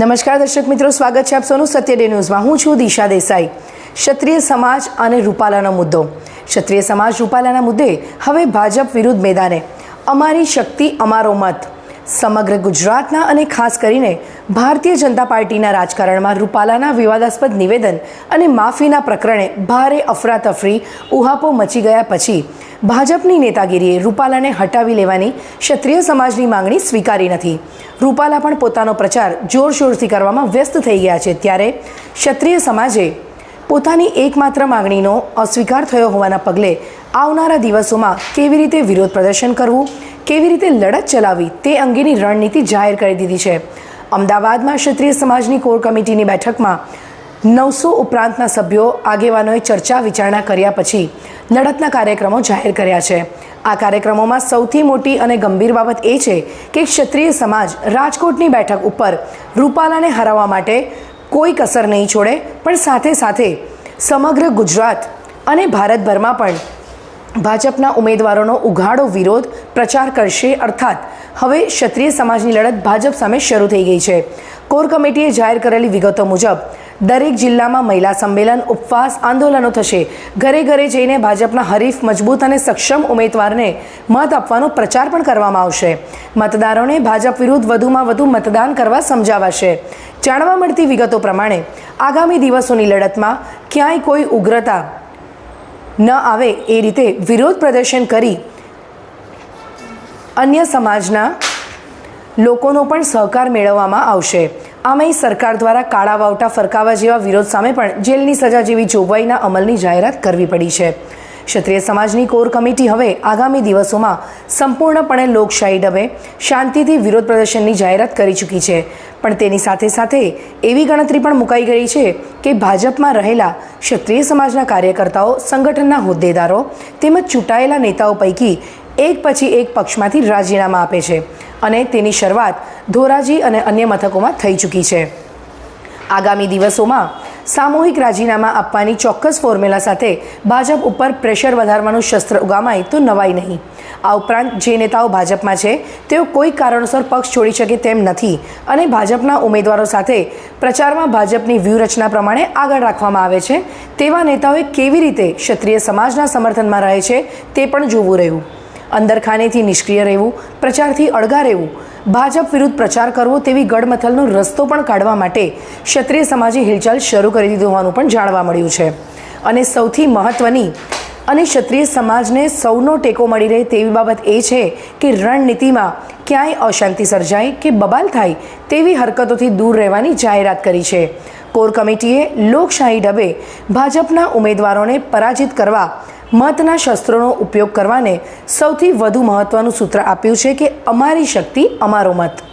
નમસ્કાર દર્શક મિત્રો, સ્વાગત છે આપ સૌનું સત્ય ડે ન્યૂઝમાં હું છું દિશા દેસાઈ. ક્ષત્રિય સમાજ અને રૂપાલાનો મુદ્દો. ક્ષત્રિય સમાજ, રૂપાલાના મુદ્દે હવે ભાજપ વિરુદ્ધ મેદાને. અમારી શક્તિ, અમારો મત. સમગ્ર ગુજરાતના અને ખાસ કરીને ભારતીય જનતા પાર્ટીના રાજકારણમાં રૂપાલાના વિવાદાસ્પદ નિવેદન અને માફીના પ્રકરણે ભારે અફરાતફરી ઉહાપો મચી ગયા પછી ભાજપની નેતાગીરીએ રૂપાલાને હટાવી લેવાની ક્ષત્રિય સમાજની માંગણી સ્વીકારી નથી. રૂપાલા પણ પોતાનો પ્રચાર જોરશોરથી કરવામાં વ્યસ્ત થઈ ગયા છે ત્યારે ક્ષત્રિય સમાજે પોતાની એકમાત્ર માગણીનો અસ્વીકાર થયો હોવાના પગલે આવનારા દિવસોમાં કેવી રીતે વિરોધ પ્રદર્શન કરવું, કેવી રીતે લડત ચલાવવી તે અંગેની રણનીતિ જાહેર કરી દીધી છે. અમદાવાદમાં ક્ષત્રિય સમાજની કોર કમિટીની બેઠકમાં નવસો ઉપરાંતના સભ્યો આગેવાનોએ ચર્ચા વિચારણા કર્યા પછી લડતના કાર્યક્રમો જાહેર કર્યા છે. આ કાર્યક્રમોમાં સૌથી મોટી અને ગંભીર બાબત એ છે કે ક્ષત્રિય સમાજ રાજકોટની બેઠક ઉપર રૂપાલાને હરાવવા માટે કોઈ કસર નહીં છોડે, પણ સાથે સાથે સમગ્ર ગુજરાત અને ભારતભરમાં પણ ભાજપના ઉમેદવારોનો ઉઘાડો, વિરોધ, પ્રચાર કરશે અર્થાત હવે ક્ષત્રિય સમાજની લડત ભાજપ સામે શરૂ થઈ ગઈ છે. કોર કમિટીએ જાહેર કરેલી વિગતો મુજબ, દરેક જિલ્લામાં મહિલા સંમેલન, ઉપવાસ, આંદોલનો થશે. ઘરે ઘરે જઈને ભાજપના હરીફ, મજબૂત અને સક્ષમ ઉમેદવારને મત આપવાનો પ્રચાર પણ કરવામાં આવશે. મતદારોને ભાજપ વિરુદ્ધ વધુમાં વધુ મતદાન કરવા સમજાવાશે. જાણવા મળતી વિગતો પ્રમાણે, આગામી દિવસોની લડતમાં ક્યાંય કોઈ ઉગ્રતા ન આવે એ રીતે વિરોધ પ્રદર્શન કરી અન્ય સમાજના લોકોનો પણ સહકાર મેળવવામાં આવશે. આમાં સરકાર દ્વારા કાળા વાવટા ફરકાવા જેવા વિરોધ સામે પણ જેલની સજા જેવી જોગવાઈના અમલની જાહેરાત કરવી પડી છે. ક્ષત્રિય સમાજની કોર કમિટી હવે આગામી દિવસોમાં સંપૂર્ણપણે લોકશાહી ઢબે શાંતિથી વિરોધ પ્રદર્શનની જાહેરાત કરી ચૂકી છે. પણ તેની સાથે સાથે એવી ગણતરી પણ મુકાઈ ગઈ છે કે ભાજપમાં રહેલા ક્ષત્રિય સમાજના કાર્યકર્તાઓ, સંગઠનના હોદ્દેદારો તેમજ ચૂંટાયેલા નેતાઓ પૈકી એક પછી એક પક્ષમાંથી રાજીનામા આપે છે અને તેની શરૂઆત ધોરાજી અને અન્ય મથકોમાં થઈ ચૂકી છે. આગામી દિવસોમાં સામૂહિક રાજીનામા આપવાની ચોક્કસ ફોર્મ્યુલા સાથે ભાજપ ઉપર પ્રેશર વધારવાનું શસ્ત્ર ઉગામાય તો નવાઈ નહીં. આ ઉપરાંત જે નેતાઓ ભાજપમાં છે, તેઓ કોઈ કારણોસર પક્ષ છોડી શકે તેમ નથી અને ભાજપના ઉમેદવારો સાથે પ્રચારમાં ભાજપની વ્યૂહરચના પ્રમાણે આગળ રાખવામાં આવે છે, તેવા નેતાઓએ કેવી રીતે ક્ષત્રિય સમાજના સમર્થનમાં રહે છે તે પણ જોવું રહ્યું. અંદરખાનેથી નિષ્ક્રિય રહેવું, પ્રચારથી અળગા રહેવું ભાજપ વિરુદ્ધ પ્રચાર કરવો તેવી ગડમથલનો રસ્તો પણ કાઢવા માટે ક્ષત્રિય સમાજે હિલચાલ શરૂ કરી દીધું હોવાનું પણ જાણવા મળ્યું છે. અને સૌથી મહત્ત્વની અને ક્ષત્રિય સમાજને સૌનો ટેકો મળી રહે તેવી બાબત એ છે કે રણનીતિમાં ક્યાંય અશાંતિ સર્જાય કે બબાલ થાય તેવી હરકતોથી દૂર રહેવાની જાહેરાત કરી છે. કોર કમિટીએ લોકશાહી ઢબે ભાજપના ઉમેદવારોને પરાજિત કરવા મતના શસ્ત્રોનો ઉપયોગ કરવાને સૌથી વધુ મહત્ત્વનું સૂત્ર આપ્યું છે કે અમારી શક્તિ અમારો મત.